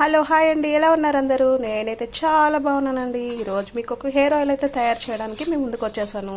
Hello hi అండి. ఎలా ఉన్నారు అందరూ? నేనైతే చాలా బాగున్నానండి. ఈరోజు మీకు ఒక హెయిర్ ఆయిల్ అయితే తయారు చేయడానికి మేము ముందుకు వచ్చేసాను.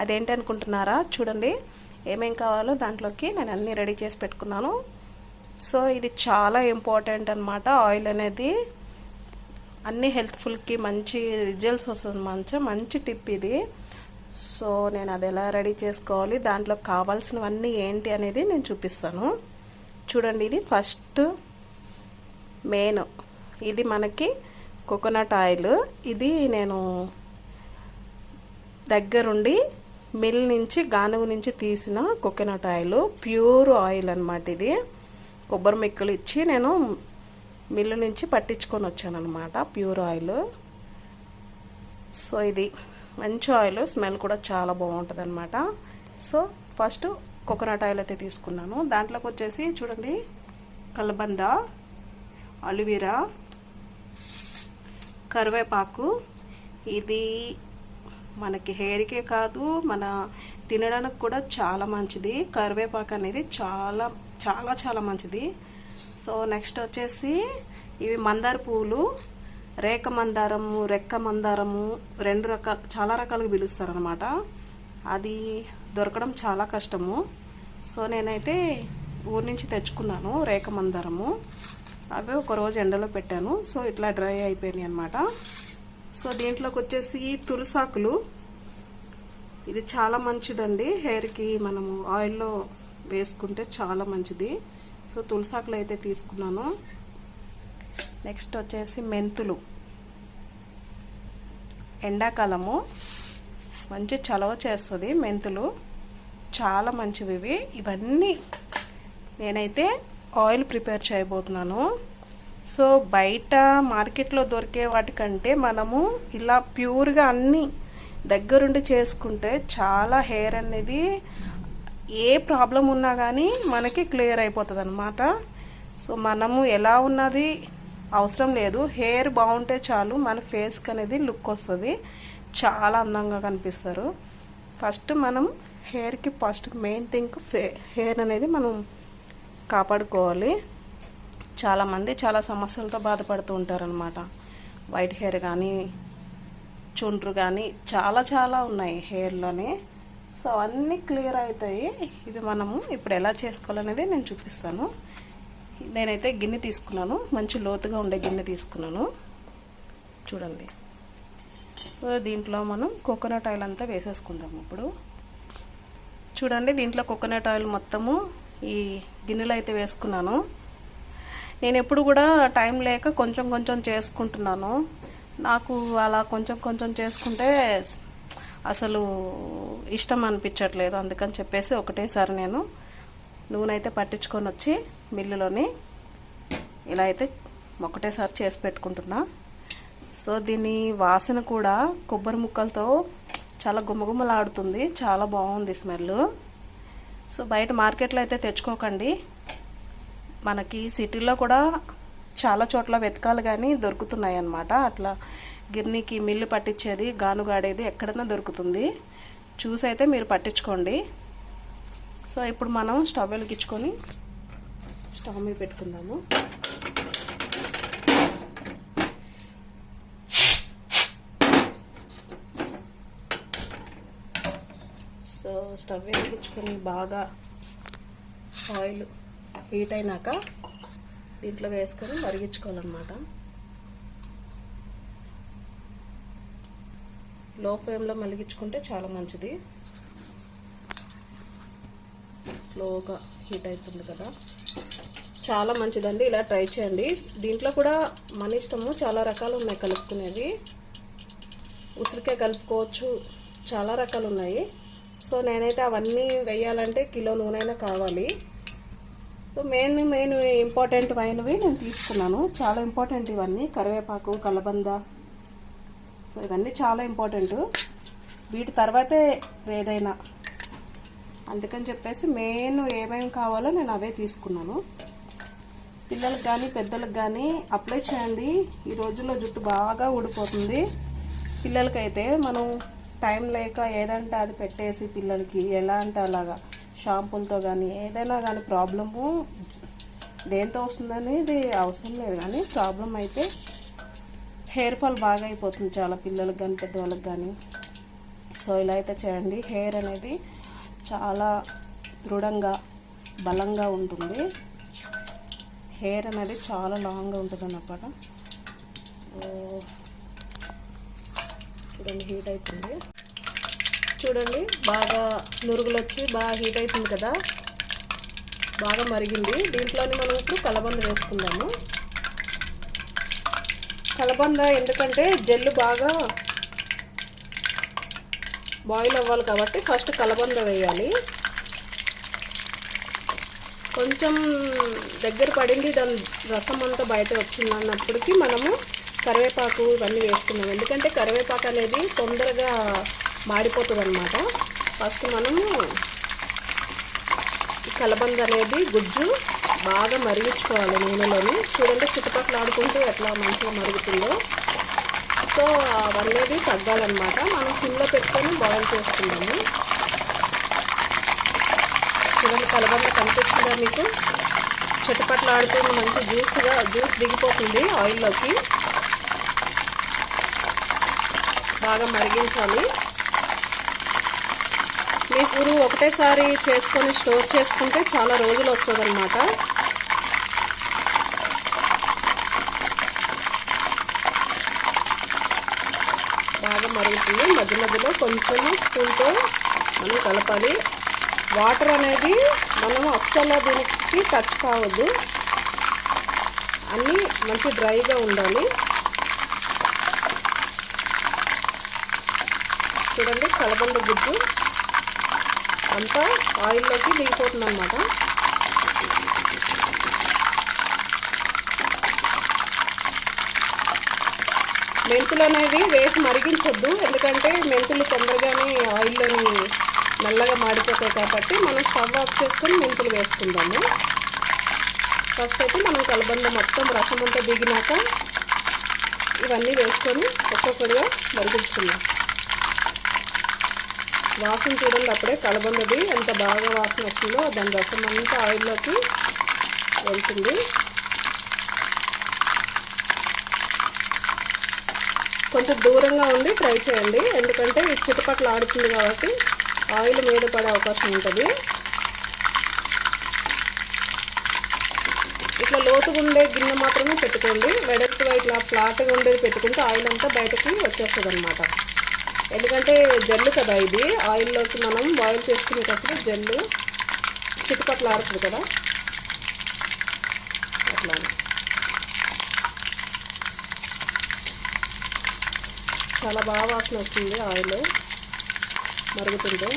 అదేంటి అనుకుంటున్నారా? చూడండి. ఏమేం కావాలో దాంట్లోకి నేను అన్నీ రెడీ చేసి పెట్టుకున్నాను. సో ఇది చాలా ఇంపార్టెంట్ అనమాట ఆయిల్ అనేది. అన్ని హెల్త్ఫుల్కి మంచి రిజల్ట్స్ వస్తుంది మంచి. మంచి టిప్ ఇది. సో నేను అది ఎలా రెడీ చేసుకోవాలి? దాంట్లో కావాల్సినవన్నీ ఏంటి అనేది నేను చూపిస్తాను. చూడండి ఇది ఫస్ట్ మెయిన్. ఇది మనకి కోకోనట్ ఆయిల్. ఇది నేను దగ్గరుండి మిల్ నుంచి గానుగు నుంచి తీసిన కోకోనట్ ఆయిల్. ప్యూర్ ఆయిల్ అనమాట ఇది. కొబ్బరి మిక్కలు ఇచ్చి నేను మిల్లు నుంచి పట్టించుకొని వచ్చాను అనమాట ప్యూర్ ఆయిల్. సో ఇది మంచి ఆయిల్. స్మెల్ కూడా చాలా బాగుంటుంది అనమాట సో ఫస్ట్ కోకోనట్ ఆయిల్ అయితే తీసుకున్నాను. దాంట్లోకి వచ్చేసి చూడండి కలబంద. అలువీరా కరివేపాకు. ఇది మనకి హెయిర్కే కాదు మన తినడానికి కూడా చాలా మంచిది. కరివేపాకు అనేది చాలా చాలా చాలా మంచిది. సో నెక్స్ట్ వచ్చేసి ఇవి మందార పువ్వులు. రేఖ మందారము రెక్క మందారము రెండు రకాల చాలా రకాలుగా పిలుస్తారనమాట అది దొరకడం చాలా కష్టము. సో నేనైతే ఊరి నుంచి తెచ్చుకున్నాను రేఖ మందారము. అవి ఒక రోజు ఎండలో పెట్టాను. సో ఇట్లా డ్రై అయిపోయినాయి అనమాట సో దీంట్లోకి వచ్చేసి తులసాకులు. ఇది చాలా మంచిదండి. హెయిర్కి మనము ఆయిల్లో వేసుకుంటే చాలా మంచిది. సో తులసాకులు అయితే తీసుకున్నాను. నెక్స్ట్ వచ్చేసి మెంతులు. ఎండాకాలము. మంచి చలవ చేస్తుంది మెంతులు. చాలా మంచివి ఇవి ఇవన్నీ నేనైతే ఆయిల్ ప్రిపేర్ చేయబోతున్నాను. సో బయట మార్కెట్లో దొరికే వాటికంటే మనము ఇలా ప్యూర్గా అన్నీ దగ్గరుండి చేసుకుంటే చాలా హెయిర్ అనేది ఏ ప్రాబ్లం ఉన్నా కానీ మనకి క్లియర్ అయిపోతుంది అనమాట సో మనము ఎలా ఉన్నది అవసరం లేదు. హెయిర్ బాగుంటే చాలు మన ఫేస్కి అనేది లుక్ వస్తుంది. చాలా అందంగా కనిపిస్తారు. ఫస్ట్ మనం హెయిర్కి ఫస్ట్ మెయిన్ థింగ్ ఫే హెయిర్ అనేది మనం కాపాడుకోవాలి. చాలామంది చాలా సమస్యలతో బాధపడుతూ ఉంటారనమాట వైట్ హెయిర్ కానీ చుండ్రు కానీ చాలా చాలా ఉన్నాయి హెయిర్లోనే. సో అన్నీ క్లియర్ అవుతాయి ఇవి మనము ఇప్పుడు ఎలా చేసుకోవాలనేది నేను చూపిస్తాను. నేనైతే గిన్నె తీసుకున్నాను. మంచి లోతుగా ఉండే గిన్నె తీసుకున్నాను. చూడండి. దీంట్లో మనం కోకోనట్ ఆయిల్ అంతా వేసేసుకుందాము ఇప్పుడు. చూడండి దీంట్లో కోకోనట్ ఆయిల్ మొత్తము ఈ గిన్నెలు అయితే వేసుకున్నాను. నేను ఎప్పుడు కూడా టైం లేక కొంచెం కొంచెం చేసుకుంటున్నాను. నాకు అలా కొంచెం కొంచెం చేసుకుంటే అసలు ఇష్టం అనిపించట్లేదు. అందుకని చెప్పేసి ఒకటేసారి నేను నూనె అయితే పట్టించుకొని వచ్చి మిల్లులోని ఇలా అయితే ఒకటేసారి చేసి పెట్టుకుంటున్నా. సో దీని వాసన కూడా కొబ్బరి ముక్కలతో చాలా గుమ్మగుమ్మలాడుతుంది చాలా బాగుంది స్మెల్ సో బయట మార్కెట్లో అయితే తెచ్చుకోకండి. మనకి సిటీలో కూడా చాలా చోట్ల వెతకాలు కానీ దొరుకుతున్నాయి అన్నమాట. అట్లా గిర్నీకి మిల్లు పట్టించేది గానుగాడేది ఎక్కడైనా దొరుకుతుంది. చూసి అయితే మీరు పట్టించుకోండి. సో ఇప్పుడు మనం స్టవ్ వెలిగించుకొని స్టవ్ మీద పెట్టుకుందాము సో స్టవ్ వేయించుకొని బాగా ఆయిల్ హీట్ అయినాక దీంట్లో వేసుకొని మరిగించుకోవాలన్నమాట. లో ఫ్లేమ్లో మరిగించుకుంటే చాలా మంచిది. స్లోగా హీట్ అవుతుంది కదా. చాలా మంచిదండి. ఇలా ట్రై చేయండి. దీంట్లో కూడా మన ఇష్టము చాలా రకాలు ఉన్నాయి కలుపుకునేది ఉసిరికాయ కలుపుకోవచ్చు. చాలా రకాలు ఉన్నాయి. సో నేనైతే అవన్నీ వేయాలంటే కిలో నూనె కావాలి. సో మెయిన్ మెయిన్ ఇంపార్టెంట్ అయినవి నేను తీసుకున్నాను. చాలా ఇంపార్టెంట్ ఇవన్నీ. కరివేపాకు కలబంద. సో ఇవన్నీ చాలా ఇంపార్టెంట్. వీటి తర్వాతే ఏదైనా. అందుకని చెప్పేసి మెయిన్ ఏమేమి కావాలో నేను అవే తీసుకున్నాను. పిల్లలకు కానీ పెద్దలకు కానీ అప్లై చేయండి. ఈ రోజుల్లో జుట్టు బాగా ఊడిపోతుంది. పిల్లలకైతే మనం టైం లేక ఏదంటే అది పెట్టేసి పిల్లలకి ఎలా అంటే అలాగా షాంపూలతో కానీ ఏదైనా కానీ ప్రాబ్లము దేంతో వస్తుందనేది అవసరం లేదు కానీ ప్రాబ్లం అయితే హెయిర్ ఫాల్ బాగా అయిపోతుంది చాలా పిల్లలకు కానీ పెద్దవాళ్ళకి కానీ సో ఇలా అయితే చేయండి. హెయిర్ అనేది చాలా దృఢంగా బలంగా ఉంటుంది. హెయిర్ అనేది చాలా లాంగ్గా ఉంటుంది అన్నమాట. చూడండి హీట్ అవుతుంది. చూడండి. బాగా నురుగులు వచ్చి బాగా హీట్ అవుతుంది కదా. బాగా మరిగింది. దీంట్లోనే మనం ఇప్పుడు కలబంద వేసుకుందాము. కలబంద ఎందుకంటే జెల్లు బాగా బాయిల్ అవ్వాలి కాబట్టి ఫస్ట్ కలబంద వేయాలి. కొంచెం దగ్గర పడింది దాని రసం అంతా బయట వచ్చింది అన్నప్పటికీ మనము కరివేపాకు ఇవన్నీ వేసుకున్నాం ఎందుకంటే కరివేపాకు అనేది తొందరగా మాడిపోతుంది అనమాట ఫస్ట్ మనము కలబంద అనేది గుజ్జు బాగా మరిగించుకోవాలి నూనెలోని. చూడండి చుట్టుపక్కల ఆడుకుంటూ ఎట్లా మంచిగా మరుగుతుందో. సో అవన్నీ తగ్గాలన్నమాట. మనం సిమ్లో పెట్టుకొని బాయిల్ చేసుకుందాము. చూడండి కలబంద కనిపిస్తుందా మీకు? చుట్టుపట్ల ఆడుతున్న మంచి జ్యూస్గా జ్యూస్ దిగిపోతుంది ఆయిల్లోకి. బాగా మరిగించాలి. మీకు ఒకటేసారి చేసుకొని స్టోర్ చేసుకుంటే చాలా రోజులు వస్తుంది అనమాట బాగా మరుగుతుంది. మధ్య మధ్యలో కొంచెం స్పూన్తో మనం కలపాలి. వాటర్ అనేది మనం అస్సలు దీనికి టచ్ కావద్దు. అన్నీ మంచి డ్రైగా ఉండాలి. చూడండి కలబంద గుజ్జు. అంతా ఆయిల్లోకి దిగిపోతుంది అనమాట మెంతులు అనేవి వేసి మరిగించొద్దు ఎందుకంటే మెంతులు తొందరగానే ఆయిల్లోని నల్లగా మాడిపోతాయి కాబట్టి మనం స్టవ్ ఆఫ్ చేసుకొని మెంతులు వేసుకుందాము. ఫస్ట్ అయితే మనం కలబంద మొత్తం రసం అంతా దిగినాక ఇవన్నీ వేసుకొని ఒక్కొక్కటిగా మరిగించుకుందాం. వాసన చూడండి అప్పుడే కలబందది ఎంత బాగా వాసన వస్తుందో దాని రసం అంతా ఆయిల్లోకి వెళ్తుంది. కొంచెం దూరంగా ఉండి ట్రై చేయండి ఎందుకంటే ఇది చుట్టుపక్కల ఆడుతుంది కాబట్టి ఆయిల్ మీద పడే అవకాశం ఉంటుంది. ఇట్లా లోతుగా ఉండే గిన్నె మాత్రమే పెట్టుకోండి వెడల్పు ఇట్లా ఫ్లాట్గా ఉండేది పెట్టుకుంటే ఆయిల్ అంతా బయటకి వచ్చేస్తుంది అనమాట ఎందుకంటే జల్లు కదా ఇది. ఆయిల్లోకి మనం బాయిల్ చేసుకునేటప్పుడు జల్లు చుట్టుపక్కల ఆడుతుంది కదా. అట్లా చాలా బాగా వాసన వస్తుంది ఆయిల్. మరుగుతుంటే.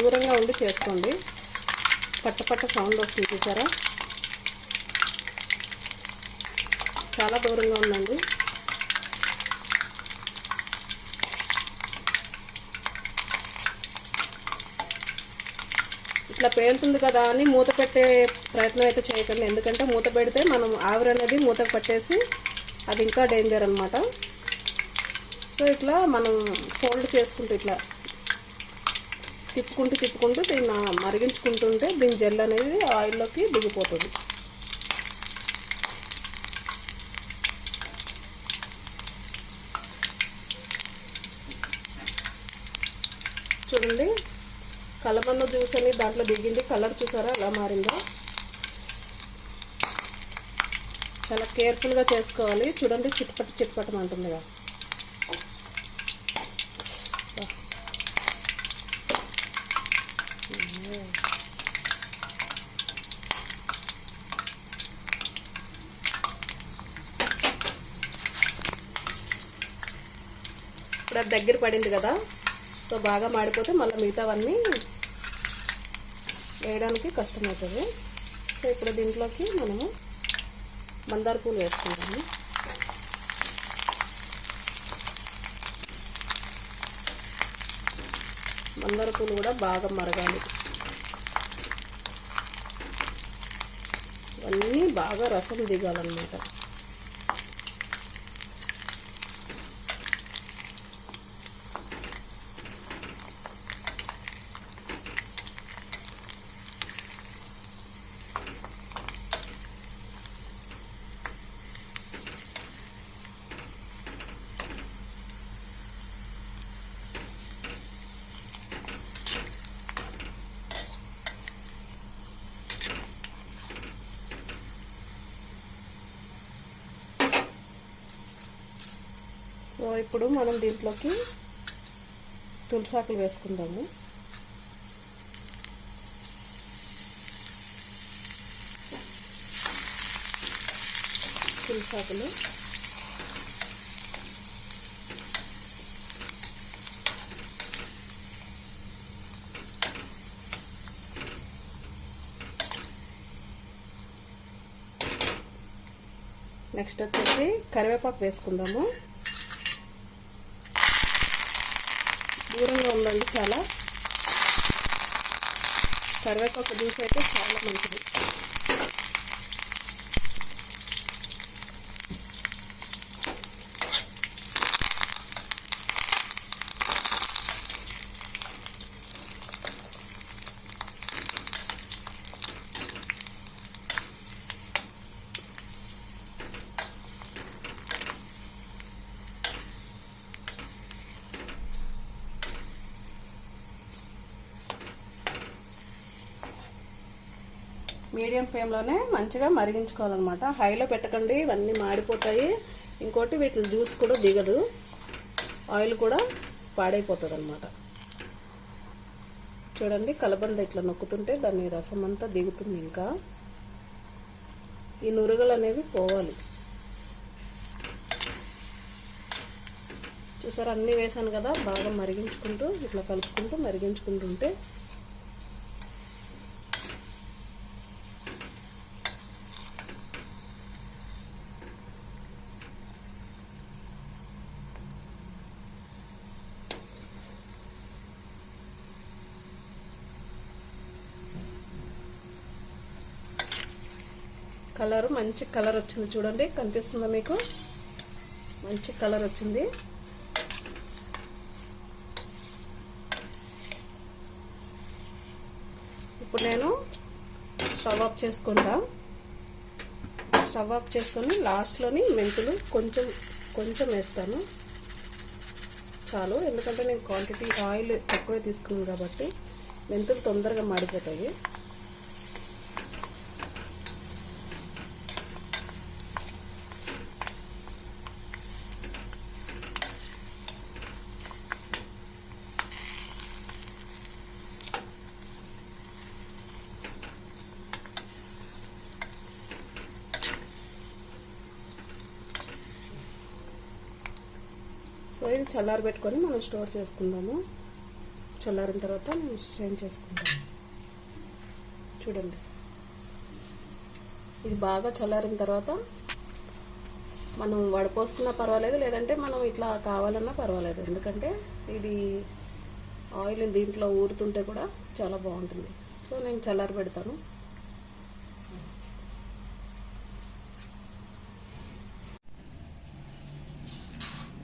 దూరంగా ఉండి చేసుకోండి. పట్ట పట్ట సౌండ్ వస్తుంది చూసారా? చాలా దూరంగా ఉందండి. ఇట్లా పేలుతుంది కదా అని మూత పెట్టే ప్రయత్నం అయితే చేయకండి. ఎందుకంటే మూత పెడితే మనం ఆవిరి అనేది మూత పట్టేసి అది ఇంకా డేంజర్ అనమాట సో ఇట్లా మనం ఫోల్డ్ చేసుకుంటూ ఇట్లా తిప్పుకుంటూ తిప్పుకుంటూ దీన్ని మరిగించుకుంటుంటే దీని జెల్ అనేది ఆయిల్లోకి దిగిపోతుంది. చూడండి కలబంద జ్యూస్ అని దాంట్లో దిగింది. కలర్ చూసారా? ఎలా మారిందో. చాలా కేర్ఫుల్గా చేసుకోవాలి. చూడండి చిట్పట్ అంటుంది అంటుందిగా ఇప్పుడు అది దగ్గర పడింది కదా. సో బాగా మాడిపోతే మళ్ళీ మిగతావన్నీ వేయడానికి కష్టమవుతుంది. సో ఇప్పుడు దీంట్లోకి మనము మందార పూలు వేసుకుంటాము మందార పూలు కూడా బాగా మరగాలి. ఇవన్నీ బాగా రసం దిగాలన్నమాట. ఇప్పుడు మనం దీంట్లోకి తులసాకులు వేసుకుందాము. తులసాకులు. నెక్స్ట్ వచ్చేసి కరివేపాకు వేసుకుందాము దూరంగా ఉందండి చాలా. కరివేపాకు జ్యూస్ అయితే చాలా మంచిది. మీడియం ఫ్లేమ్లోనే మంచిగా మరిగించుకోవాలన్నమాట. హైలో పెట్టకండి ఇవన్నీ మాడిపోతాయి. ఇంకోటి వీటి జ్యూస్ కూడా దిగదు. ఆయిల్ కూడా పాడైపోతుంది అనమాట చూడండి కలబంద ఇట్లా నొక్కుతుంటే దాని రసం అంతా దిగుతుంది ఇంకా. ఈ నురగలు అనేవి పోవాలి. చూసారు అన్నీ వేసాను కదా బాగా మరిగించుకుంటూ ఇట్లా కలుపుకుంటూ మరిగించుకుంటుంటే కలర్ మంచి కలర్ వచ్చింది చూడండి కనిపిస్తుందా మీకు? మంచి కలర్ వచ్చింది. ఇప్పుడు నేను స్టవ్ ఆఫ్ చేసుకుంటా. స్టవ్ ఆఫ్ చేసుకొని లాస్ట్లోని మెంతులు కొంచెం కొంచెం వేస్తాను. చాలు ఎందుకంటే నేను క్వాంటిటీ ఆయిల్ ఎక్కువే తీసుకున్నాను కాబట్టి మెంతులు తొందరగా మాడిపోతాయి. సో ఇది చల్లారి పెట్టుకొని మనం స్టోర్ చేసుకుందాము. చల్లారిన తర్వాత మనం స్ట్రెయిన్ చేసుకుందాం చూడండి. ఇది బాగా చల్లారిన తర్వాత మనం వడపోసుకున్నా పర్వాలేదు లేదంటే మనం ఇట్లా కావాలన్నా పర్వాలేదు. ఎందుకంటే ఇది ఆయిల్ దీంట్లో ఊరుతుంటే కూడా చాలా బాగుంటుంది. సో నేను చల్లారి పెడతాను.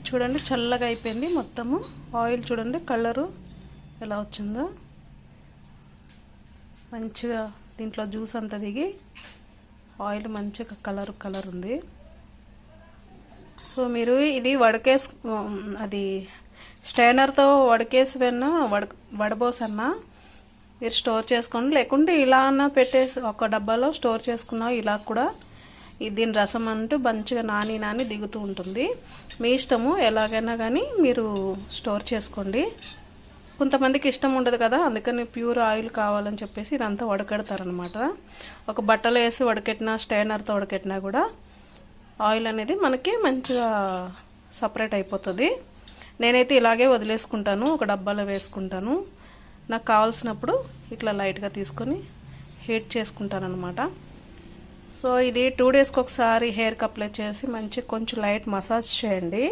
చూడండి చల్లగా అయిపోయింది. మొత్తము ఆయిల్ చూడండి కలరు ఎలా వచ్చిందో. మంచిగా దీంట్లో జ్యూస్ అంతా దిగి ఆయిల్ మంచిగా కలర్ కలర్ ఉంది. సో మీరు ఇది వడకేసు అది స్టైనర్తో వడకేసి వెన్నా వడ వడబోసన్నా మీరు స్టోర్ చేసుకోండి. లేకుంటే ఇలా అన్న పెట్టేసి ఒక డబ్బాలో స్టోర్ చేసుకున్నా ఇలా కూడా దీని రసం అంటూ మంచిగా నాని నాని దిగుతూ ఉంటుంది. మీ ఇష్టము ఎలాగైనా కానీ మీరు స్టోర్ చేసుకోండి. కొంతమందికి ఇష్టం ఉండదు కదా అందుకని ప్యూర్ ఆయిల్ కావాలని చెప్పేసి ఇదంతా వడకెడతారనమాట. ఒక బట్టలు వేసి వడకెట్టినా స్టైనర్తో వడకెట్టినా కూడా ఆయిల్ అనేది మనకి మంచిగా సపరేట్ అయిపోతుంది. నేనైతే ఇలాగే వదిలేసుకుంటాను ఒక డబ్బాలో వేసుకుంటాను. నాకు కావాల్సినప్పుడు ఇట్లా లైట్గా తీసుకొని హీట్ చేసుకుంటాను అనమాట సో ఇది టూ డేస్కి ఒకసారి హెయిర్కి అప్లై చేసి మంచి కొంచెం లైట్ మసాజ్ చేయండి.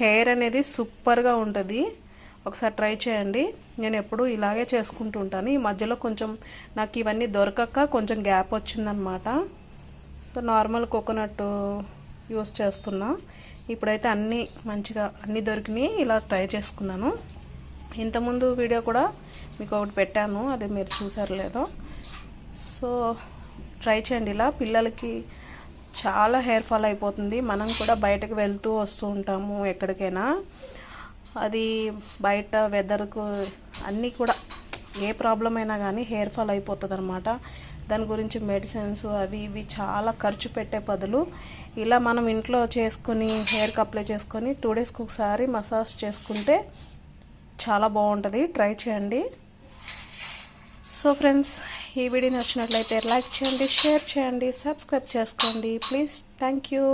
హెయిర్ అనేది సూపర్గా ఉంటుంది. ఒకసారి ట్రై చేయండి. నేను ఎప్పుడు ఇలాగే చేసుకుంటూ ఉంటాను. ఈ మధ్యలో కొంచెం నాకు ఇవన్నీ దొరకక కొంచెం గ్యాప్ వచ్చిందనమాట. సో నార్మల్ కోకోనట్ యూస్ చేస్తున్నా. ఇప్పుడైతే అన్నీ మంచిగా అన్నీ దొరికినాయి. ఇలా ట్రై చేసుకున్నాను. ఇంతకుముందు వీడియో కూడా మీకు ఒకటి పెట్టాను. అది మీరు చూసారు లేదో. సో ట్రై చేయండి ఇలా. పిల్లలకి చాలా హెయిర్ ఫాల్ అయిపోతుంది. మనం కూడా బయటకు వెళ్తూ వస్తూ ఉంటాము ఎక్కడికైనా. అది బయట వెదర్కు అన్నీ కూడా ఏ ప్రాబ్లం అయినా కానీ హెయిర్ ఫాల్ అయిపోతుంది అనమాట దాని గురించి మెడిసిన్స్ అవి ఇవి చాలా ఖర్చు పెట్టే బదులు ఇలా మనం ఇంట్లో చేసుకుని హెయిర్కి అప్లై చేసుకొని టూ డేస్కి ఒకసారి మసాజ్ చేసుకుంటే చాలా బాగుంటుంది. ట్రై చేయండి. సో ఫ్రెండ్స్ ఈ వీడియో నచ్చినట్లయితే లైక్ చేయండి షేర్ చేయండి సబ్స్క్రైబ్ చేసుకోండి. Please thank you